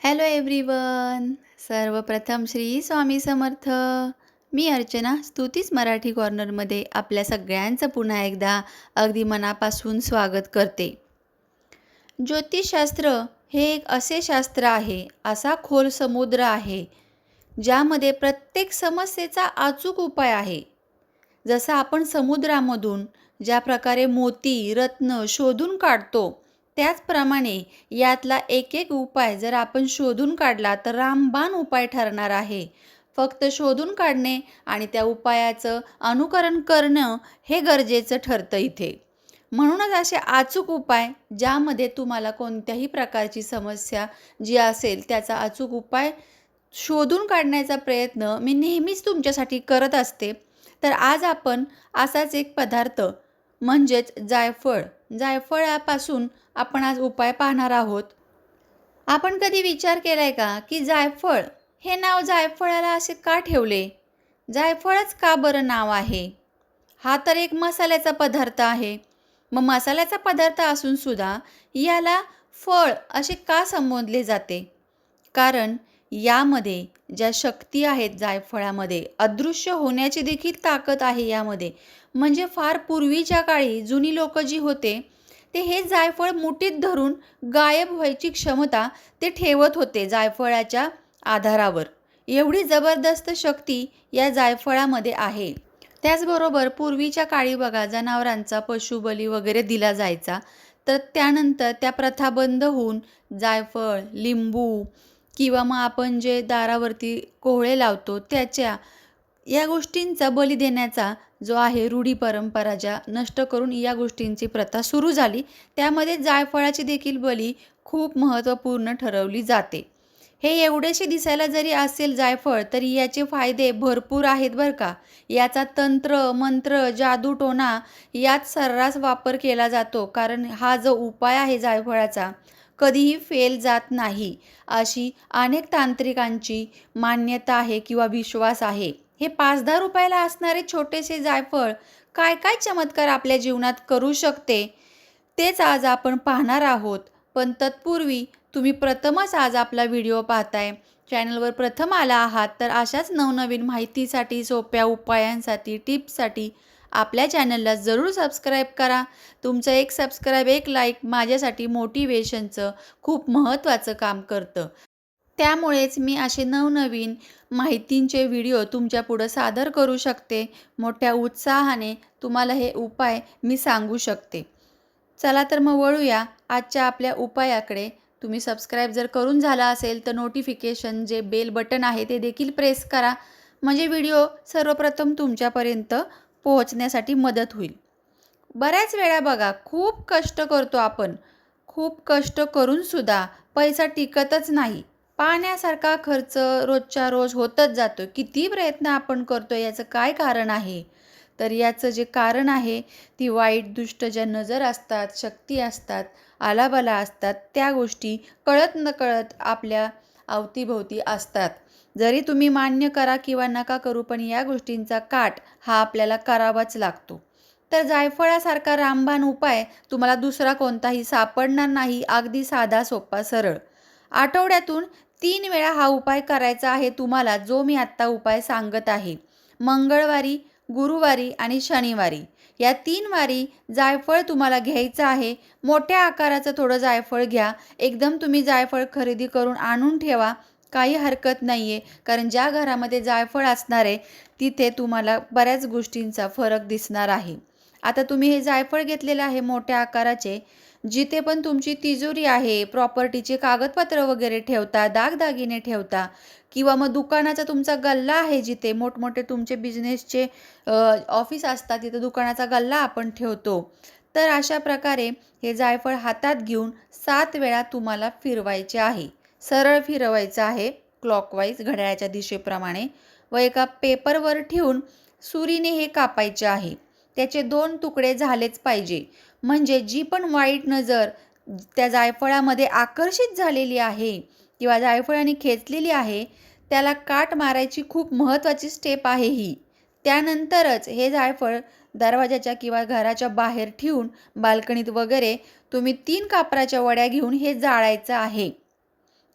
Hello everyone सर्वप्रथम श्री स्वामी समर्थ. मी अर्चना स्तुतीच मराठी कॉर्नरमध्ये आपल्या सगळ्यांचं पुन्हा एकदा अगदी मनापासून स्वागत करते. ज्योतिषशास्त्र हे एक असे शास्त्र आहे असा खोल समुद्र आहे ज्यामध्ये प्रत्येक समस्येचा अचूक उपाय आहे. जसं आपण समुद्रामधून ज्या प्रकारे मोती रत्न शोधून काढतो त्याचप्रमाणे यातला एक एक उपाय जर आपण शोधून काढला तर रामबाण उपाय ठरणार आहे. फक्त शोधून काढणे आणि त्या उपायाचं अनुकरण करणं हे गरजेचं ठरतं इथे. म्हणूनच असे अचूक उपाय ज्यामध्ये तुम्हाला कोणत्याही प्रकारची समस्या जी असेल त्याचा अचूक उपाय शोधून काढण्याचा प्रयत्न मी नेहमीच तुमच्यासाठी करत असते. तर आज आपण असाच एक पदार्थ म्हणजेच जायफळ जायफळापासून आपण आज उपाय पाहणार आहोत. आपण कधी विचार केलाय का की जायफळ हे नाव जायफळाला असे का ठेवले? जायफळच का बरं नाव आहे? हा तर एक मसाल्याचा पदार्थ आहे. मग मसाल्याचा पदार्थ असून सुद्धा याला फळ असे का संबोधले जाते? कारण यामध्ये ज्या शक्ती आहेत जायफळामध्ये अदृश्य होण्याची देखील ताकद आहे यामध्ये. म्हणजे फार पूर्वीच्या काळी जुनी लोक जी होते ते हे जायफळ मुठीत धरून गायब व्हायची क्षमता ते ठेवत होते जायफळाच्या आधारावर. एवढी जबरदस्त शक्ती या जायफळामध्ये आहे. त्याचबरोबर पूर्वीच्या काळी बघा जनावरांचा पशुबली वगैरे दिला जायचा. तर त्यानंतर त्या प्रथा बंद होऊन जायफळ लिंबू किंवा मग आपण जे दारावरती कोहळे लावतो त्याच्या या गोष्टींचा बली देण्याचा जो आहे रूढी परंपरा ज्या नष्ट करून या गोष्टींची प्रथा सुरू झाली त्यामध्ये जायफळाची देखील बली खूप महत्त्वपूर्ण ठरवली जाते. हे एवढेसे दिसायला जरी असेल जायफळ तरी याचे फायदे भरपूर आहेत बरं का. याचा तंत्र मंत्र जादूटोणा यात सर्रास वापर केला जातो कारण हा जो उपाय आहे जायफळाचा कधीही फेल जात नाही. अशी अनेक तांत्रिकांची मान्यता आहे किंवा विश्वास आहे. हे पाच दहा रुपयाला असणारे छोटेसे जायफळ काय काय चमत्कार आपल्या जीवनात करू शकते? तेच आज आपण पाहणार आहोत. पण तत्पूर्वी तुम्ही प्रथमच आज आपला व्हिडिओ पाहताय. चॅनलवर प्रथम आला आहात तर अशाच नवनवीन माहितीसाठी सोप्या उपायांसाठी टिप्ससाठी आपल्या चॅनलला जरूर सबस्क्राईब करा. तुमचं एक सबस्क्राईब एक लाईक माझ्यासाठी मोटिवेशनचं खूप महत्त्वाचं काम करतं. त्यामुळेच मी असे नवनवीन माहितींचे व्हिडिओ तुमच्या पुढं सादर करू शकते. मोठ्या उत्साहाने तुम्हाला हे उपाय मी सांगू शकते. चला तर मग वळूया आजच्या आपल्या उपायाकडे. तुम्ही सबस्क्राईब जर करून झाला असेल तर नोटिफिकेशन जे बेल बटन आहे ते देखील प्रेस करा. म्हणजे व्हिडिओ सर्वप्रथम तुमच्यापर्यंत पोहोचण्यासाठी मदत होईल. बऱ्याच वेळा बघा खूप कष्ट करतो आपण. खूप कष्ट करूनसुद्धा पैसा टिकतच नाही. पाण्यासारखा खर्च रोजच्या रोज होतच जातो. किती प्रयत्न आपण करतो याचं काय कारण आहे? तर याचं जे कारण आहे ती वाईट दुष्ट ज्या नजर असतात शक्ती असतात आलाबाला असतात त्या गोष्टी कळत नकळत आपल्या अवतीभोवती असतात. जरी तुम्ही मान्य करा किंवा नका करू पण या गोष्टींचा काट हा आपल्याला करावाच लागतो. तर जायफळासारखा रामबाण उपाय तुम्हाला दुसरा कोणताही सापडणार नाही अगदी साधा सोपा सरळ. आठवड्यातून तीन वेळा हा उपाय करायचा आहे तुम्हाला जो मी आत्ता उपाय सांगत आहे. मंगळवारी गुरुवारी आणि शनिवारी. या तीन वारी जायफळ तुम्हाला घ्यायचं आहे. मोठ्या आकाराचं थोडं जायफळ घ्या. एकदम तुम्ही जायफळ खरेदी करून आणून ठेवा. काही हरकत नाही आहे कारण ज्या घरामध्ये जायफळ असणार आहे तिथे तुम्हाला बऱ्याच गोष्टींचा फरक दिसणार आहे. आता तुम्ही हे जायफळ घेतलेलं आहे मोठ्या आकाराचे जिथे पण तुमची तिजोरी आहे प्रॉपर्टीचे कागदपत्र वगैरे ठेवता दागदागिने ठेवता किंवा मग दुकानाचा तुमचा गल्ला आहे जिथे मोठमोठे तुमचे बिझनेसचे ऑफिस असतात तिथं दुकानाचा गल्ला आपण ठेवतो. तर अशा प्रकारे हे जायफळ हातात घेऊन सात वेळा तुम्हाला फिरवायचे आहे. सरळ फिरवायचं आहे क्लॉकवाईज घड्याळाच्या दिशेप्रमाणे व एका पेपरवर ठेवून सुरीने हे कापायचे आहे. त्याचे दोन तुकडे झालेच पाहिजे. म्हणजे जी पण वाईट नजर त्या जायफळामध्ये आकर्षित झालेली आहे किंवा जायफळाने खेचलेली आहे त्याला काट मारायची खूप महत्त्वाची स्टेप आहे ही. त्यानंतरच हे जायफळ दरवाजाच्या किंवा घराच्या बाहेर ठेवून बाल्कनीत वगैरे तुम्ही तीन कापराच्या वड्या घेऊन हे जाळायचं आहे.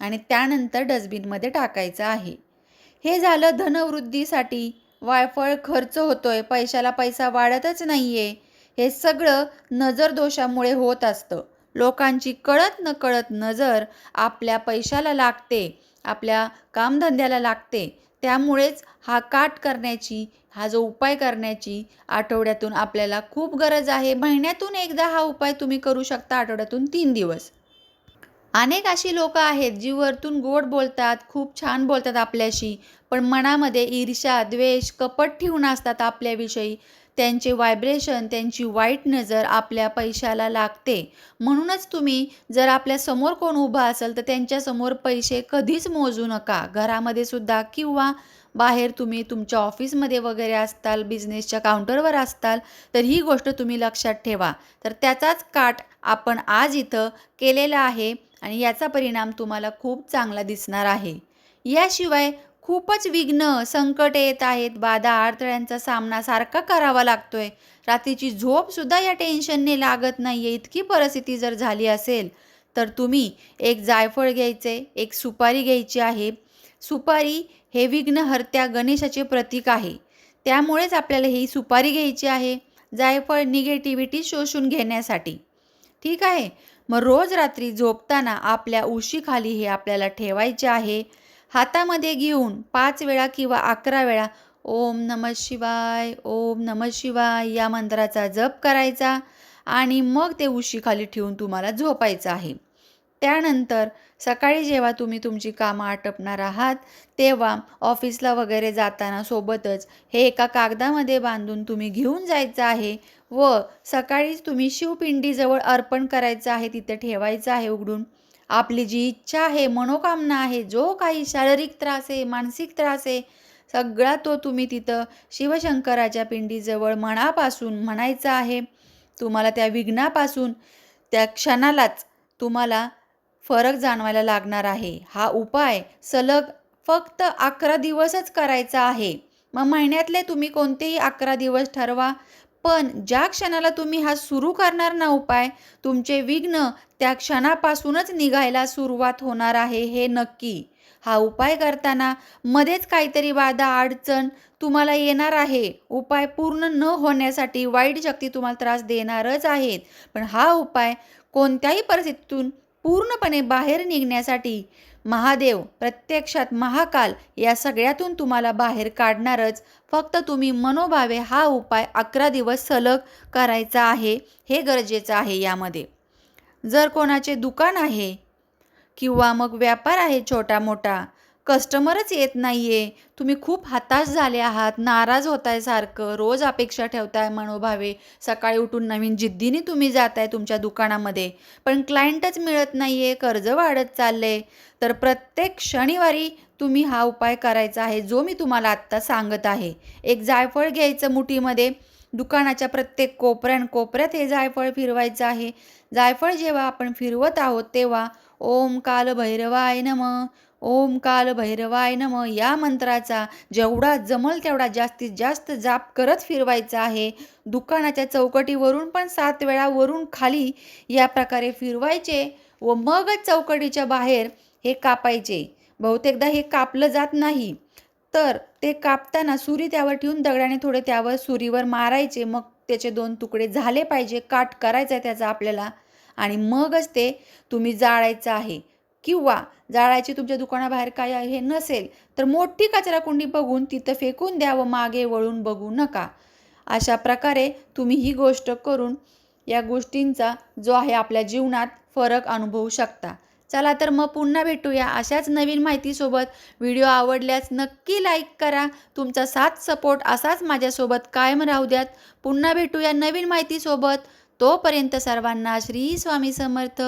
आणि त्यानंतर डस्टबिनमध्ये टाकायचं आहे. हे झालं धनवृद्धीसाठी. वायफळ खर्च होतोय पैशाला पैसा वाढतच नाही आहे हे सगळं नजर दोषामुळे होत असतं. लोकांची कळत न कळत नजर आपल्या पैशाला लागते आपल्या कामधंद्याला लागते. त्यामुळेच हा काट करण्याची हा जो उपाय करण्याची आठवड्यातून आपल्याला खूप गरज आहे. महिन्यातून एकदा हा उपाय तुम्ही करू शकता आठवड्यातून तीन दिवस. अनेक अशी लोक आहेत जी वरतून गोड बोलतात खूप छान बोलतात आपल्याशी पण मनामध्ये ईर्ष्या द्वेष कपट ठेवून असतात आपल्याविषयी. त्यांचे व्हायब्रेशन त्यांची वाईट नजर आपल्या पैशाला लागते. म्हणूनच तुम्ही जर आपल्यासमोर कोण उभा असेल तर त्यांच्यासमोर पैसे कधीच मोजू नका. घरामध्ये सुद्धा किंवा बाहेर तुम्ही तुमच्या ऑफिसमध्ये वगैरे असताल बिझनेसच्या काउंटरवर असताल तर ही गोष्ट तुम्ही लक्षात ठेवा. तर त्याचाच काट आपण आज इथं केलेला आहे. आणि याचा परिणाम तुम्हाला खूप चांगला दिसणार आहे. याशिवाय खूपच विघ्न संकट येत आहेत बाधा अडथळ्यांचा सामना सारखा करावा लागतोय. रात्रीची झोपसुद्धा या टेन्शनने लागत नाही आहे इतकी परिस्थिती जर झाली असेल तर तुम्ही एक जायफळ घ्यायचे एक सुपारी घ्यायची आहे. सुपारी हे विघ्नहर्त्या गणेशाचे प्रतीक आहे. त्यामुळेच आपल्याला ही सुपारी घ्यायची आहे. जायफळ निगेटिव्हिटी शोषून घेण्यासाठी. ठीक आहे? मग रोज रात्री झोपताना आपल्या उशीखाली हे आपल्याला ठेवायचे आहे. हातामध्ये घेऊन पाच वेळा किंवा अकरा वेळा ओम नम शिवाय ओम नम शिवाय या मंत्राचा जप करायचा आणि मग ते उशीखाली ठेवून तुम्हाला झोपायचं आहे. त्यानंतर सकाळी जेव्हा तुम्ही तुमची कामं आटपणार आहात तेव्हा ऑफिसला वगैरे जाताना सोबतच हे एका कागदामध्ये बांधून तुम्ही घेऊन जायचं आहे व सकाळीच तुम्ही शिवपिंडीजवळ अर्पण करायचं आहे तिथे ठेवायचं आहे उघडून. आपली जी इच्छा आहे मनोकामना आहे जो काही शारीरिक त्रास आहे मानसिक त्रास आहे सगळा तो तुम्ही तिथं शिवशंकराच्या पिंडीजवळ मनापासून म्हणायचा आहे. तुम्हाला त्या विघ्नापासून त्या क्षणालाच तुम्हाला फरक जाणवायला लागणार आहे. हा उपाय सलग फक्त अकरा दिवसच करायचा आहे. मग महिन्यातले तुम्ही कोणतेही अकरा दिवस ठरवा. पण ज्या क्षणाला तुम्ही हा सुरू करणार ना उपाय तुमचे विघ्न त्या क्षणापासूनच निघायला सुरुवात होणार आहे हे नक्की. हा उपाय करताना मध्येच काहीतरी बाधा अडचण तुम्हाला येणार आहे. उपाय पूर्ण न होण्यासाठी वाईट शक्ती तुम्हाला त्रास देणारच आहेत. पण हा उपाय कोणत्याही परिस्थितीतून पूर्णपणे बाहेर निघण्यासाठी. महादेव प्रत्यक्षात महाकाल या सगळ्यातून तुम्हाला बाहेर काढणारच. फक्त तुम्ही मनोभावे हा उपाय अकरा दिवस सलग करायचा आहे हे गरजेचं आहे यामध्ये. जर कोणाचे दुकान आहे किंवा मग व्यापार आहे छोटा मोठा कस्टमरच येत नाही आहे तुम्ही खूप हताश झाले आहात. नाराज होताय सारखं. रोज अपेक्षा ठेवताय मनोभावे. सकाळी उठून नवीन जिद्दीने तुम्ही जाताय तुमच्या दुकानामध्ये. पण क्लायंटच मिळत नाही आहे कर्ज वाढत चाललंय. तर प्रत्येक शनिवारी तुम्ही हा उपाय करायचा आहे जो मी तुम्हाला आत्ता सांगत आहे. एक जायफळ घ्यायचं मुठीमध्ये. दुकानाच्या प्रत्येक कोपऱ्यान कोपऱ्यात हे जायफळ फिरवायचं आहे. जायफळ जेव्हा आपण फिरवत आहोत तेव्हा ओम काल भैरवाय नम. ओम काल भैरवाय नम. या मंत्राचा जेवढा जमल तेवढा जास्तीत जास्त जाप करत फिरवायचा आहे. दुकानाच्या चौकटीवरून पण सात वेळा वरून खाली या प्रकारे फिरवायचे व मगच चौकटीच्या बाहेर हे कापायचे. बहुतेकदा हे कापलं जात नाही. तर ते कापताना सुरी त्यावर ठेवून दगडाने थोडे त्यावर सुरीवर मारायचे. मग त्याचे दोन तुकडे झाले पाहिजे. काट करायचा आहे त्याचा आपल्याला. आणि मगच ते तुम्ही जाळायचं आहे. किंवा जाळायची तुमच्या दुकानाबाहेर काय आहे हे नसेल तर मोठी कचराकुंडी बघून तिथं फेकून द्या व मागे वळून बघू नका. अशा प्रकारे तुम्ही ही गोष्ट करून या गोष्टींचा जो आहे आपल्या जीवनात फरक अनुभवू शकता. चला तर मग पुन्हा भेटूया अशाच नवीन माहितीसोबत. व्हिडिओ आवडल्यास नक्की लाईक करा. तुमचा साथ सपोर्ट असाच माझ्यासोबत कायम राहू द्यात. पुन्हा भेटूया नवीन माहितीसोबत. तोपर्यंत सर्वांना श्री स्वामी समर्थ.